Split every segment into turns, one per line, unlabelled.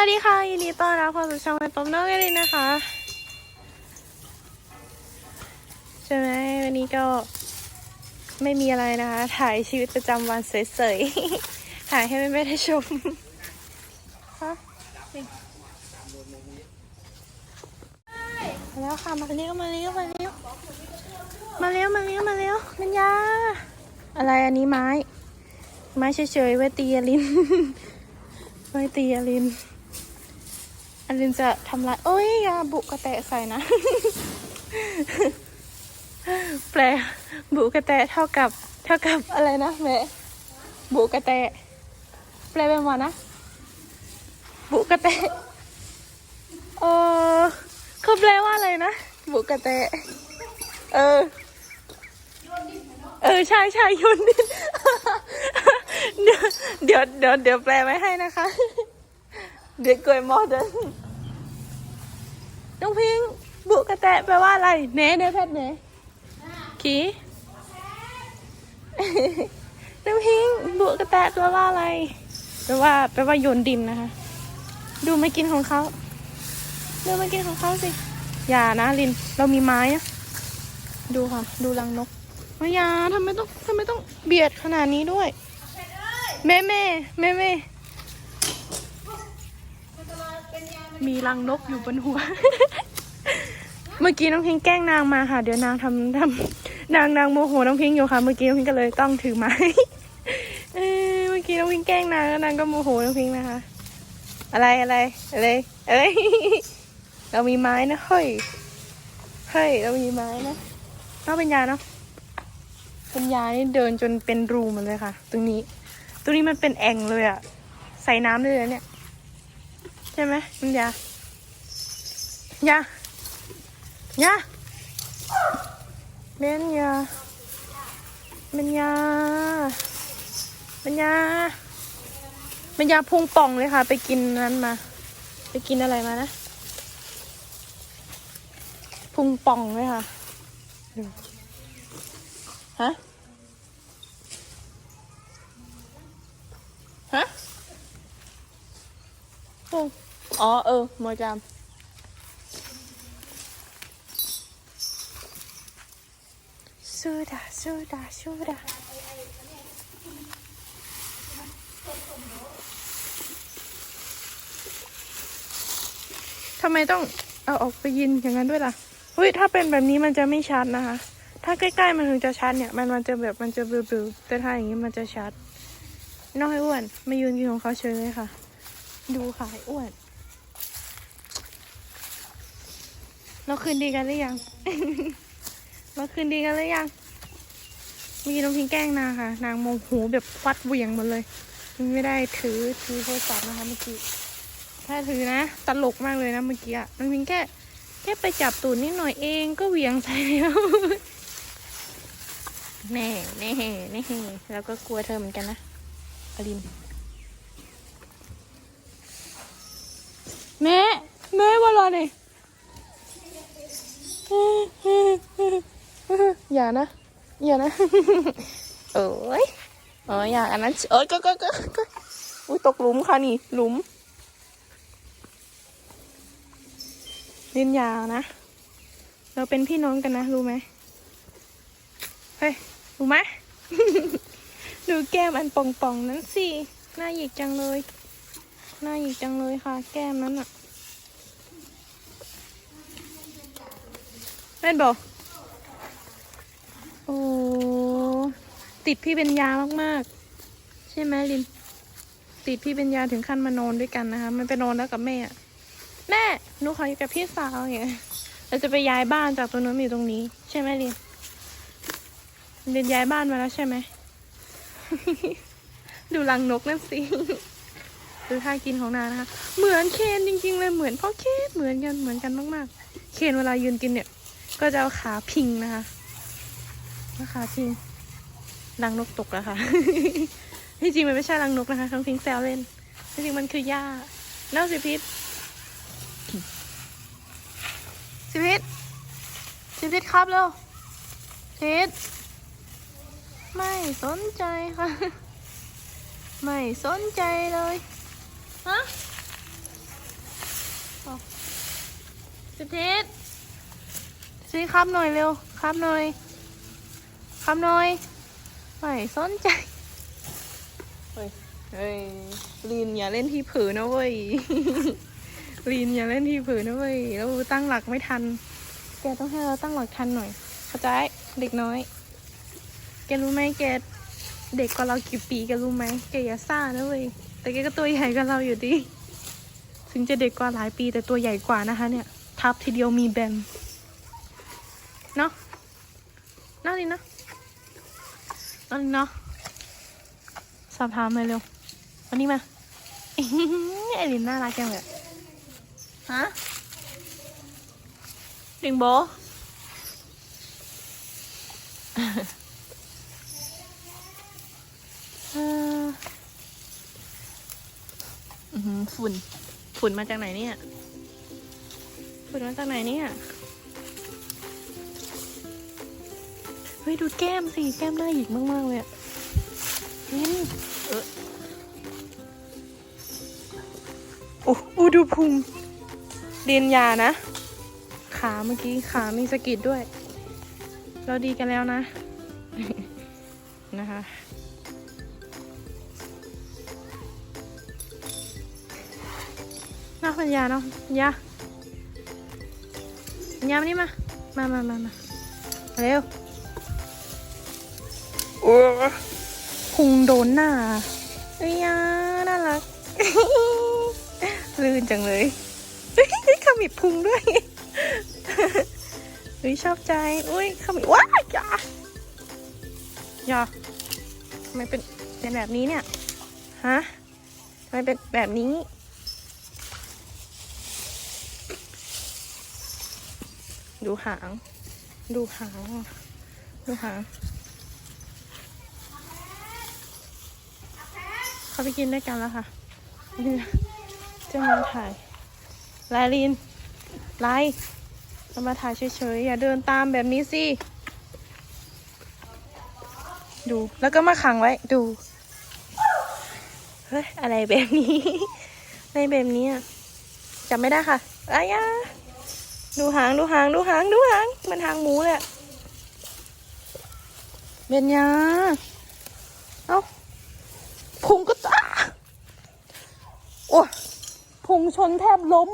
วัสดีค่ะยินดีต้อนรับเข้าสู่ช่องไอป๊อปน้องกันเลยนะคะใช่ไหมวันนี้ก็ไม่มีอะไรนะคะ ถ่ายชีวิตประจำวันเฉยๆ ถ่ายให้ไม่ได้ชมฮะมาแล้วค่ะ มาเร็วมาเร็วมาเร็วมาเร็วมาเร็วมาเร็วมันยาอะไรอันนี้ไม้ ไม้เฉยๆไว้ตีอลิน ไว้ตีอลิน อลินจะทำลายโอ้ยยาบุกระแตใส่นะ แปลบุกระแตเท่ากับเท่ากับอะไรนะแม่บุกระแตแปลเป็นว่านะ บุกระแตเออเขาแปลว่าอะไรนะ บุกระแตเออ เออใช่ใช่โยนดินเดี๋ยวเดี๋ยวเดี๋ยวแปลไว้ให้นะคะ เด็กกวยมอเดิร์น น้องพิงค์บุกระแตะแปลว่าอะไรเน่เด้อแพทย์เน่ขีน้องพิงค์บุกระแตะแปลว่าอะไรแปลว่าแปลว่าโยนดินนะคะ ดูไม่กินของเขาดูไม่กินของเขาสิอย่านะลินเรามีไม้นะดูค่ะดูรังนกไม่อย่าทำไมต้องทำไมต้องเบียดขนาดนี้ด้วยแม่แม่แม่แม่ มีรังนกอยู่บนหัว เมื่อกี้น้องพิงแกล้งนางมาค่ะ เดี๋ยวนางทำทำนางนางโมโหน้องพิงอยู่ค่ะ เมื่อกี้น้องพิงก็เลยต้องถือไม้เมื่อกี้น้องพิงแกล้งนางแล้วนางก็โมโหน้องพิงนะคะ อะไรอะไรอะไรอะไรเรามีไม้นะเฮ้ยเฮ้ยเรามีไม้นะน้องเป็นยาเนาะเป็นยานี่เดินจนเป็นรูมันเลยค่ะ ตรงนี้ ตรงนี้มันเป็นแอ่งเลยอะใส่น้ำเลยเนี่ย ช่ไหมมันยายายาเบนยาเบนยาเบนยาเบนยาพุงป่องเลยค่ะ ไปกินนั้นมา ไปกินอะไรมานะ พุงป่องเลยค่ะฮะฮะโอ้ อ๋อ เออมอจามสูดาสูดาสูดาทำไมต้องเอาออกไปยินอย่างนั้นด้วยล่ะเฮ้ยถ้าเป็นแบบนี้มันจะไม่ชัดนะคะ ถ้าใกล้ๆมันถึงจะชัดเนี่ย มันมันจะแบบมันจะเบลอๆแต่ถ้าอย่างนี้มันจะชัด น้องไอ้อ้วนมายืนกินของเขาเฉยเลยค่ะ ดูค่ะอ้วน เราคืนดีกันหรือยัง เราคืนดีกันหรือยัง เมื่อกี้น้องพิงแกล้งนางค่ะ นางโมโหแบบฟัดเหวี่ยงหมดเลยไม่ได้ถือถือโทรศัพท์นะคะเมื่อกี้ ถ้าถือนะ ตลกมากเลยนะเมื่อกี้อะน้องพิงแค่แค่ไปจับตูดนิดหน่อยเองก็เหวี่ยงใส่แล้วแน่แน่แน่แล้วก็กลัวเธอเหมือนกันนะอลินแม่แม่ว่ารอเลย อย่านะ อย่านะเอ้ยอ๋ออย่าอันนั้นเอ้ยก็ก็ก็ก็อุ้ยตกหลุมค่ะนี่ หลุมเลินยานะ เราเป็นพี่น้องกันนะ รู้ไหมเฮ้ย รู้ไหมดูแก้มอันป่องๆนั้นสิหน้าหยิกจังเลยหน้าหยิกจังเลยค่ะ แก้มนั้นอะ แม่นบอกโอ้ติดพี่เป็นยามากๆ ใช่ไหมลิน ติดพี่เป็นยาถึงขั้นมานอนด้วยกันนะคะ มันไปนอนแล้วกับแม่อะแม่หนูขออยู่กับพี่สาวอย่างเงี้ยเราจะไปย้ายบ้านจากตรงนู้นมาอยู่ตรงนี้ ใช่ไหมลินลินย้ายบ้านมาแล้วใช่ไหม ดูรังนกนั่นสิดูท่ากินของนางนะคะ เหมือนเคนจริง ๆ เลยเหมือนพ่อเคนเหมือนกันเหมือนกันมากๆ เคนเวลายืนกินเนี่ย ก็จะเอาขาพิงนะคะเอาขาพิงรังนกตกแล้วค่ะที่จริงมันไม่ใช่รังนกนะคะทั้งพิงแซวเล่นที่จริงมันคือหญ้าเน่าสิพิษสิพิษสิพิษครับเร็วพิษไม่สนใจค่ะ ไม่สนใจเลยฮะสิบทิศ ซีครับหน่อยเร็วครับหน่อยครับหน่อยไม่สนใจเฮ้ยเฮ้ยลีนอย่าเล่นที่ผือนะเว้ยลีนอย่าเล่นที่ผือนะเว้ยเราตั้งหลักไม่ทัน แกต้องให้เราตั้งหลักทันหน่อยเข้าใจเด็กน้อย แกรู้ไหมแกเด็กกว่าเรากี่ปีแกรู้ไหมแกอย่าซ่านะเว้ยแต่แกก็ตัวใหญ่กว่าเราอยู่ดี ถึงจะเด็กกว่าหลายปีแต่ตัวใหญ่กว่านะคะเนี่ย ทับทีเดียวมีแบม เนาะน่าดีนะน่าดีเนาะสอบถามเลยเร็ววันนี้มาไอรินน่ารักจังเลยฮะดิงโบฝุ่น ฝุ่นมาจากไหนเนี่ย ฝุ่นมาจากไหนเนี่ย ฮ้ยดูแก้มสิแก้มน่าหยิกมากๆเลยอะนี่เออโอ้อูดูพุงเรียนยานะ ขาเมื่อกี้ขามีสะกิดด้วย เราดีกันแล้วนะ นะคะนอกปัญญาเนาะปัญญาปัญญามานี่มา มามามามาเร็ว พุงโดนหน้าเอ้ยาน่ารัก ลื่นจังเลยขมิบพุงด้วยเฮ้ยชอบใจ อุ้ยขมิบว้ายอย่าอย่าทำไมเป็นเป็นแบบนี้เนี่ย ฮะทำไมเป็นแบบนี้ดูหาง ดูหาง ดูหาง เขาไปกินด้วยกันแล้วค่ะจะมาถ่ายไลายลินไลจะมาถ่ายเฉยๆอย่าเดินตามแบบนี้สิ ดูแล้วก็มาขังไว้ดูเฮ้ยอะไรแบบนี้อะไรแบบนี้จำไม่ได้ค่ะอายาดูหางดูหางดูหางดูหาง มันหางหมูเลยอะเบนยาเอ้า พุงก็ตาโอ้พุงชนแทบล้ม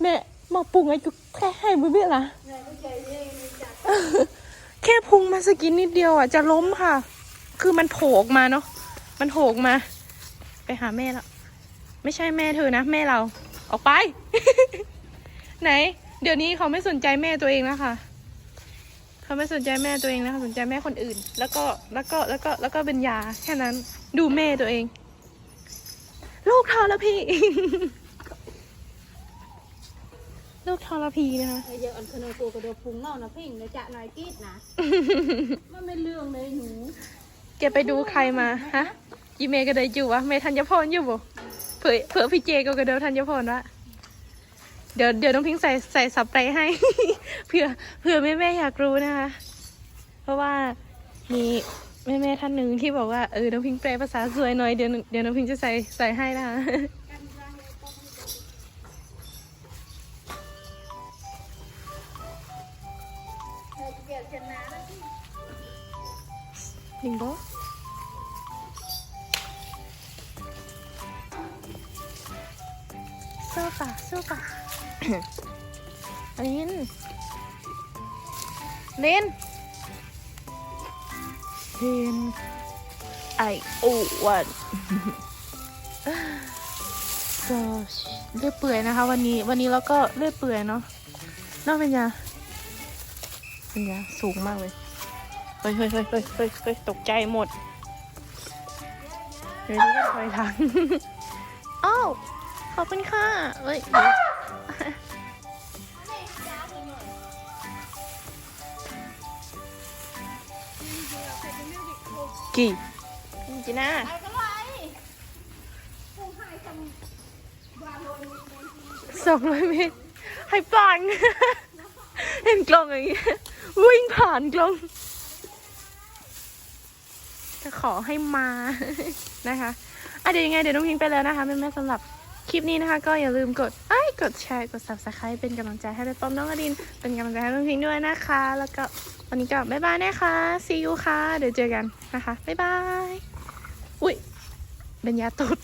แม่มาปรุงไอ้จุกแค่ให้มือเบี้ยละแค่พุงมาสกินนิดเดียวอะจะล้มค่ะ คือมันโผล่ออกมาเนาะมันโผล่ออกมา ไปหาแม่แล้วไม่ใช่แม่เธอนะ แม่เรา ออกไป ไหน เดี๋ยวนี้เขาไม่สนใจแม่ตัวเองแล้วค่ะ เขาไม่สนใจแม่ตัวเองแล้วเขาสนใจแม่คนอื่น แล้วก็แล้วก็แล้วก็แล้วก็เป็นยาแค่นั้น ดูแม่ตัวเอง ลูกทรพีลูกทรพีนะคะ
เดี๋ยวอันคโนโกกระโดดพุงนอกนะพิงเลยจะหน่อยกีดนะมันไม่เรื่องเลยหนู
แกไปดูใครมาฮะยีเมย์ก็ได้อยู่วะเมย์ธัญพรอยู่บ่เผื่อเผื่อพี่เจก็กระเดาธัญพรวะ เดี๋ยวเดี๋ยวน้องพิงค์ใส่ใส่สับไปให้เผื่อเผื่อแม่แม่ๆอยากรู้นะคะ เพราะว่ามีแม่แม่ๆท่านหนึ่งที่บอกว่าเออน้องพิงค์แปลภาษาสวยหน่อยเดี๋ยวเดี๋ยวน้องพิงค์จะใส่ใส่ให้นะคะลิงโบสู้ป่ะสู้ป่ะ ลินลินลินไอโอวันก็เลื่อยเปื่อยนะคะ วันนี้วันนี้เราก็เลื่อยเปื่อยเนาะนอกเป็นยาเป็นยาสูงมากเลยเฮ้ยเฮ้ยเฮ้ยเฮ้ยเฮ้ยเฮ้ยตกใจหมดเดี๋ยวนี้ก็ถอยหลังอ้าวขอบคุณค่ะเอ้ย กี่จีน่าสองร้อยเมตรให้ปังเห็นกล้องอย่างงี้วิ่งผ่านกล้อง จะขอให้มานะคะอะเดี๋ยวยังไงเดี๋ยวน้องพิงไปแล้วนะคะแม่แม่ๆสำหรับค ลิปนี้นะคะ ก็อย่าลืมกดไอ้กดแชร์กด subscribe เป็นกำลังใจให้ไปป้อมน้องอดิน เป็นกำลังใจให้น้องพิงด้วยนะคะ แล้วก็วันนี้ก็บ๊ายบายนะคะ see you ค่ะ เดี๋ยวเจอกันนะคะ บ๊ายบาย อุ้ยเป็นยาตุด